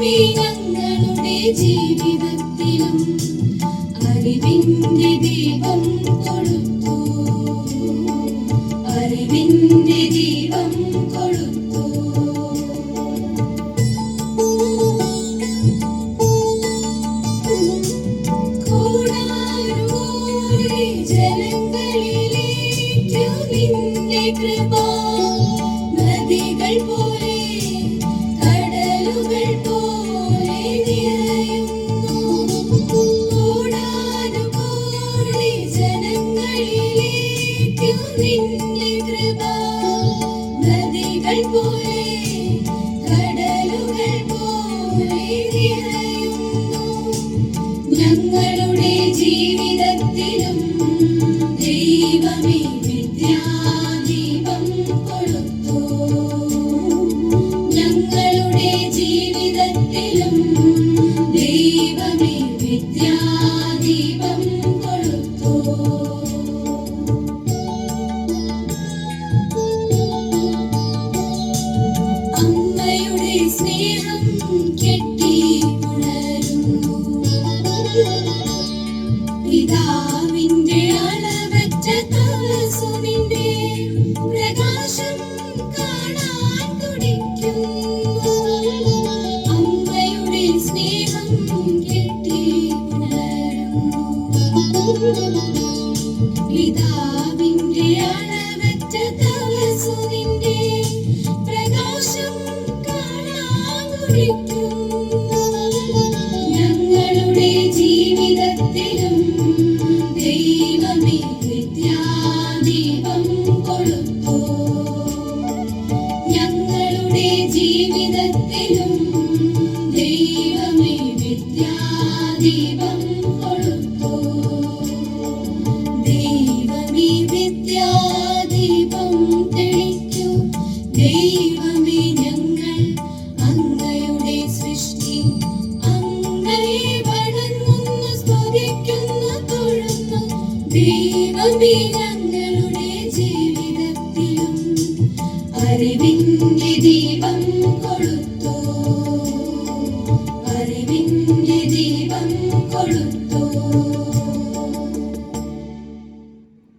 ദൈവമേ ഞങ്ങളുടെ ജീവിതത്തിലും അറിവിന്റെ ദീപം കൊടുത്തു അറിവിന്റെ ദീപം ജനങ്ങളിലേക്കു നിന്റെ കൃപ. നദികൾ പോലെ ഞങ്ങളുടെ പിതാവിന്റെ അളവറ്റ തപസ്സുനിന്റെ പ്രകാശം കാണാൻ തുടിക്കുന്നു. അമ്മയുടെ സ്നേഹം കെട്ടി പിതാവിന്റെ അളവറ്റ തപസ്സുനിന്റെ പ്രകാശം കാണാൻ തുടിക്കുന്നു. ജീവിതത്തിലും ദൈവമേ വിദ്യാദീപം കൊളുത്തു. ദൈവമേ വിദ്യാദീപം തെളിക്കൂ ദൈവമേ ഞങ്ങൾ അങ്ങയുടെ സൃഷ്ടി. അങ്ങയെ വണങ്ങുന്നു സ്തുതിക്കുന്നു തൊഴുന്നു. ദൈവമേ ഞങ്ങളുടെ അറിവിന്റെ ദീപം കൊളുത്തു അറിവിന്റെ ദീപം കൊളുത്തു